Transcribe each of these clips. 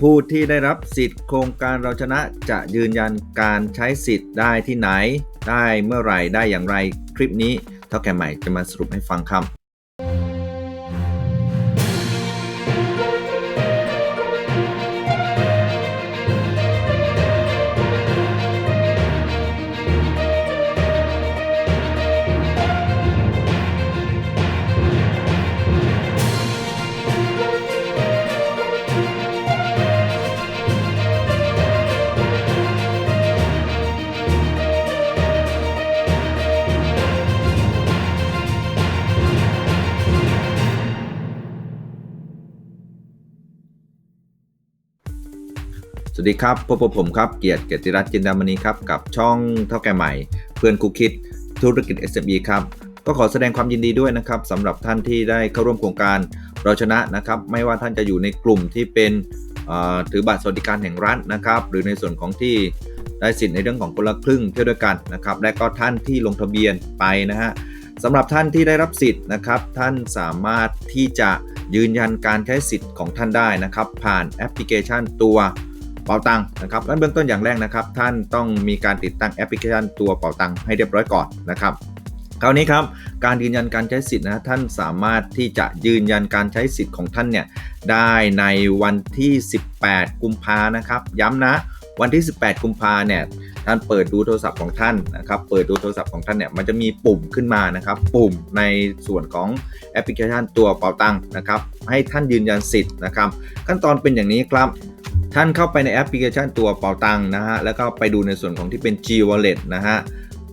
ผู้ที่ได้รับสิทธิ์โครงการเราชนะจะยืนยันการใช้สิทธิ์ได้ที่ไหน ได้เมื่อไหร่ได้อย่างไร คลิปนี้เท่าแก่ใหม่จะมาสรุปให้ฟังครับ สวัสดีครับพบกับผมครับ เกียรติเกียรติรัตน์จินดามณีครับ กับช่องเท่าแก่ใหม่ เพื่อนคุกคิดธุรกิจ SME ครับ ก็ขอแสดงความยินดีด้วยนะครับสำหรับท่านที่ได้เข้าร่วมโครงการเราชนะนะครับ ไม่ว่าท่านจะอยู่ในกลุ่มที่เป็นถือบัตรสวัสดิการแห่งรัฐนะครับ หรือในส่วนของที่ได้สิทธิ์ในเรื่องของคนละครึ่งเที่ยวด้วยกันนะครับ และก็ท่านที่ลงทะเบียนไปนะฮะสำหรับท่านที่ได้รับสิทธิ์นะครับ ท่านสามารถที่จะยืนยันการใช้สิทธิ์ของท่านได้นะครับ ผ่านแอปพลิเคชันตัว เป๋าตังค์นะครับและเบื้องต้นอย่างแรกนะครับ ท่านต้องมีการติดตั้งแอปพลิเคชันตัวเป๋าตังค์ให้เรียบร้อยก่อนนะครับคราวนี้ครับการยืนยันการใช้สิทธิ์นะท่านสามารถที่จะยืนยันการใช้สิทธิ์ของท่านเนี่ยได้ในวันที่ 18 กุมภานะครับ ย้ำนะวันที่ 18 กุมภาเนี่ยท่านเปิดดูโทรศัพท์ของท่านนะครับ เปิดดูโทรศัพท์ของท่านเนี่ยมันจะมีปุ่มขึ้นมานะครับ ปุ่มในส่วนของแอปพลิเคชันตัวเป๋าตังค์นะครับ ให้ท่านยืนยันสิทธิ์นะครับ ขั้นตอนเป็นอย่างนี้ครับ ท่านเข้าไปในแอปพลิเคชันตัวเป๋าตังนะฮะแล้วก็ไปดูในส่วนของที่เป็น G Wallet นะฮะ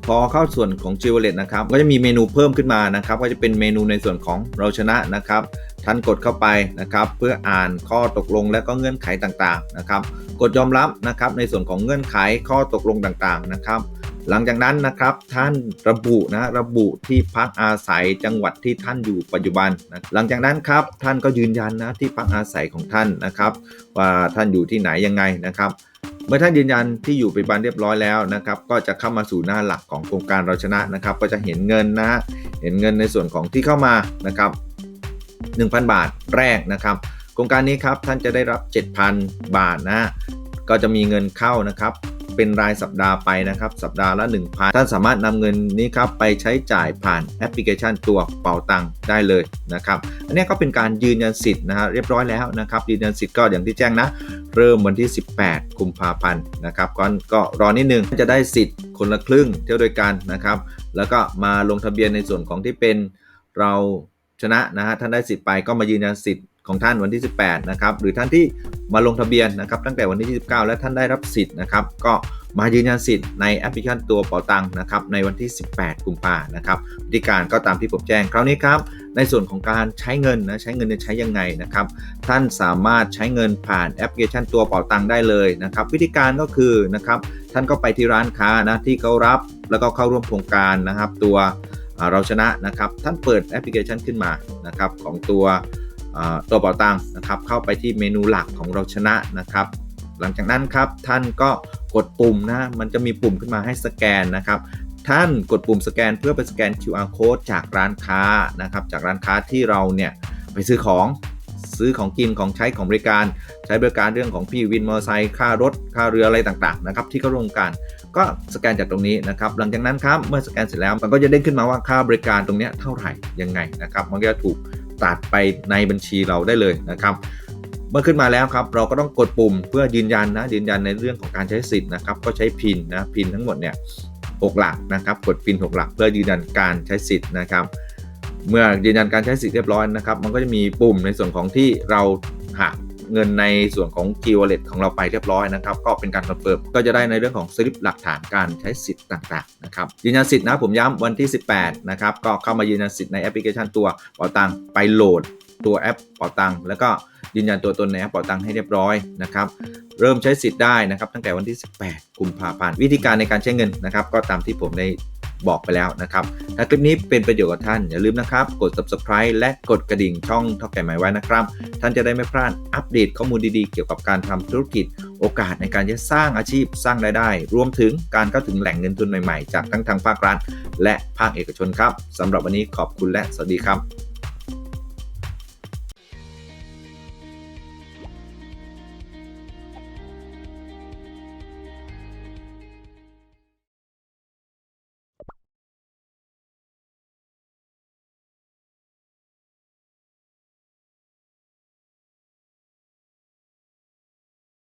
พอเข้าส่วนของ G Wallet นะครับก็จะมีเมนูเพิ่มขึ้นมานะครับก็จะเป็นเมนูในส่วนของเราชนะนะครับท่านกดเข้าไปนะครับเพื่ออ่านข้อตกลงและก็เงื่อนไขต่างๆนะครับกดยอมรับนะครับในส่วนของเงื่อนไขข้อตกลงต่างๆนะครับ หลังจากนั้นนะครับท่านระบุนะระบุที่พักอาศัยจังหวัดที่ท่านอยู่ปัจจุบันนะหลังจากนั้นครับท่านก็ยืนยันนะที่พักอาศัยของท่านนะครับ ว่าท่านอยู่ที่ไหนยังไงนะครับเมื่อท่านยืนยันที่อยู่ปัจจุบันเรียบร้อยแล้วนะครับ ก็จะเข้ามาสู่หน้าหลักของโครงการเราชนะนะครับ ก็จะเห็นเงินนะเห็นเงินในส่วนของที่เข้ามานะครับ 1,000 บาทแรกนะครับ โครงการนี้ครับท่านจะได้รับ 7,000 บาทนะ ก็จะมีเงินเข้านะครับ เป็นรายสัปดาห์ไปนะครับ สัปดาห์ละ 1,000 ท่านสามารถนำเงินนี้ครับไปใช้จ่ายผ่านแอปพลิเคชันตัวเป๋าตังค์ได้เลยนะครับ อันนี้ก็เป็นการยืนยันสิทธิ์นะฮะเรียบร้อยแล้วนะครับ ยืนยันสิทธิ์ก็อย่างที่แจ้งนะ เริ่มวันที่ 18 กุมภาพันธ์นะครับก็ก็รอนิดนึงจะได้สิทธิ์คนละครึ่งเที่ยวด้วยกันนะครับ แล้วก็มาลงทะเบียนในส่วนของที่เป็นเราชนะนะฮะท่านได้สิทธิ์ไปก็มายืนยันสิทธิ์ ของท่านวันที่ 18 นะครับ หรือท่านที่มาลงทะเบียนนะครับ ตั้งแต่วันที่ 29 และท่านได้รับสิทธิ์นะครับ ก็มายืนยันสิทธิ์ในแอปพลิเคชันตัวเป๋าตังค์นะครับในวันที่ 18 กุมภานะครับวิธีการก็ตามที่ผมแจ้งคราวนี้ครับ ในส่วนของการใช้เงินนะใช้เงินจะใช้ยังไงนะครับ ท่านสามารถใช้เงินผ่านแอปพลิเคชันตัวเป๋าตังค์ได้เลยนะครับ วิธีการก็คือนะครับท่านก็ไปที่ร้านค้านะที่เขารับแล้วก็เข้าร่วมโครงการนะครับ ตัวเราชนะนะครับ ท่านเปิดแอปพลิเคชันขึ้นมานะครับของตัว ตัวเป๋าตังนะครับ เข้าไปที่เมนูหลักของเราชนะนะครับ หลังจากนั้นครับท่านก็กดปุ่มนะมันจะมีปุ่มขึ้นมาให้สแกนนะครับ ท่านกดปุ่มสแกนเพื่อไปสแกน QR code จากร้านค้านะครับ จากร้านค้าที่เราเนี่ยไปซื้อของซื้อของกินของใช้ของบริการ ใช้บริการเรื่องของพี่วินมอเตอร์ไซค์ค่ารถ ค่าเรืออะไรต่างๆนะครับที่เขาร่วมกันก็สแกนจากตรงนี้นะครับ หลังจากนั้นครับเมื่อสแกนเสร็จแล้วมันก็จะเด้งขึ้นมาว่าค่าบริการตรงนี้เท่าไหร่ยังไงนะครับมันก็จะถูกัดไปในบัญชีเราได้เลยนะครับเมื่อขึ้นมาแล้วครับเราก็ต้องกดปุ่มเพื่อยืนยันนะยืนยันในเรื่องของการใช้สิทธิ์นะครับก็ใช้พินนะพินทั้งหมดเนี่ยหกหลักนะครับกดพินหกหลัก เพื่อยืนยันการใช้สิทธิ์นะครับเมื่อยืนยันการใช้สิทธิ์เรียบร้อยนะครับ มันก็จะมีปุ่มในส่วนของที่เราหัก เงินในส่วนของ G Wallet ของเราไปเรียบร้อยนะครับ ก็เป็นการคอนเฟิร์มก็จะได้ในเรื่องของสลิปหลักฐานการใช้สิทธิ์ต่างๆนะครับยืนยันสิทธิ์นะผมย้ำวันที่ 18 นะครับก็เข้ามายืนยันสิทธิ์ในแอปพลิเคชันตัวเป๋าตังไปโหลดตัวแอปเป๋าตังแล้วก็ยืนยันตัวตนในแอปเป๋าตังให้เรียบร้อยนะครับเริ่มใช้สิทธิ์ได้นะครับตั้งแต่วันที่ 18 กุมภาพันธ์วิธีการในการใช้เงินนะครับก็ตามที่ผมได้ บอกไปแล้วนะครับ ถ้าคลิปนี้เป็นประโยชน์กับท่านอย่าลืมนะครับ กด subscribe และกดกระดิ่งช่องท็อแก่หมายไว้นะครับ ท่านจะได้ไม่พลาดอัปเดตข้อมูลดีๆ เกี่ยวกับการทำธุรกิจ โอกาสในการจะสร้างอาชีพสร้างรายได้ รวมถึงการเข้าถึงแหล่งเงินทุนใหม่ๆ จากทั้งทางภาครัฐ และภาคเอกชนครับสำหรับวันนี้ขอบคุณและสวัสดีครับ